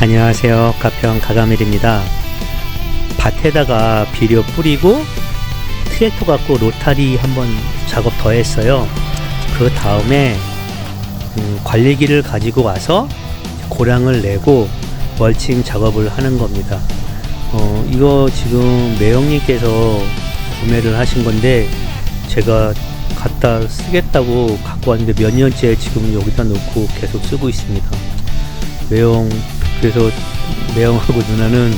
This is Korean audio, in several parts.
안녕하세요. 가평 가가멜입니다. 밭에다가 비료 뿌리고 트랙터 갖고 로타리 한번 작업 더 했어요. 그 다음에 음, 관리기를 가지고 와서 고량을 내고 멀칭 작업을 하는 겁니다. 어, 이거 지금 매형님께서 구매를 하신 건데 제가 갖다 쓰겠다고 갖고 왔는데 몇 년째 지금 여기다 놓고 계속 쓰고 있습니다. 매형 그래서 매형하고 누나는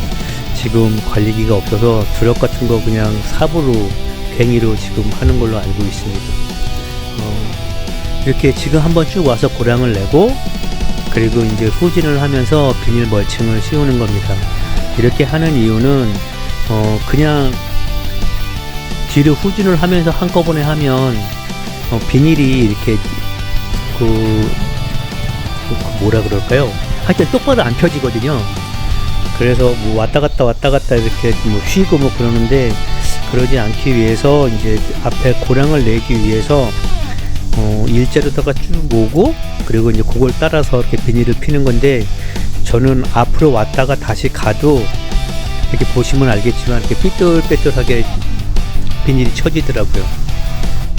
지금 관리기가 없어서 두력 같은 거 그냥 삽으로 괭이로 지금 하는 걸로 알고 있습니다. 어, 이렇게 지금 한번 쭉 와서 고량을 내고 그리고 이제 후진을 하면서 비닐 멀칭을 씌우는 겁니다. 이렇게 하는 이유는 어, 그냥 뒤로 후진을 하면서 한꺼번에 하면 어, 비닐이 이렇게 그, 그 뭐라 그럴까요? 하여튼 똑바로 안 펴지거든요. 그래서 뭐 왔다 갔다 왔다 갔다 이렇게 뭐 쉬고 뭐 그러는데 그러지 않기 위해서 이제 앞에 고량을 내기 위해서 어, 일자로다가 쭉 오고 그리고 이제 그걸 따라서 이렇게 비닐을 피는 건데 저는 앞으로 왔다가 다시 가도 이렇게 보시면 알겠지만 이렇게 삐뚤빼뚤하게 비닐이 쳐지더라고요.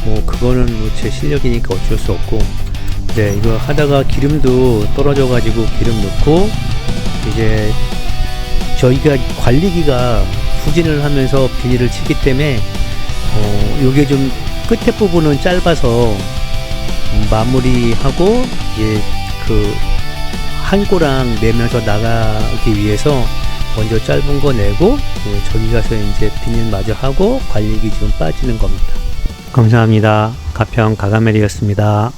뭐 그거는 뭐 제 실력이니까 어쩔 수 없고 네 이거 하다가 기름도 떨어져 가지고 기름 넣고 이제 저희가 관리기가 후진을 하면서 비닐을 치기 때문에 어 요게 좀 끝에 부분은 짧아서 음, 마무리하고 이제 그 한 꼬랑 내면서 나가기 위해서 먼저 짧은 거 내고 예, 저기 가서 이제 비닐 마저 하고 관리기 지금 빠지는 겁니다. 감사합니다. 가평 가가멜이었습니다.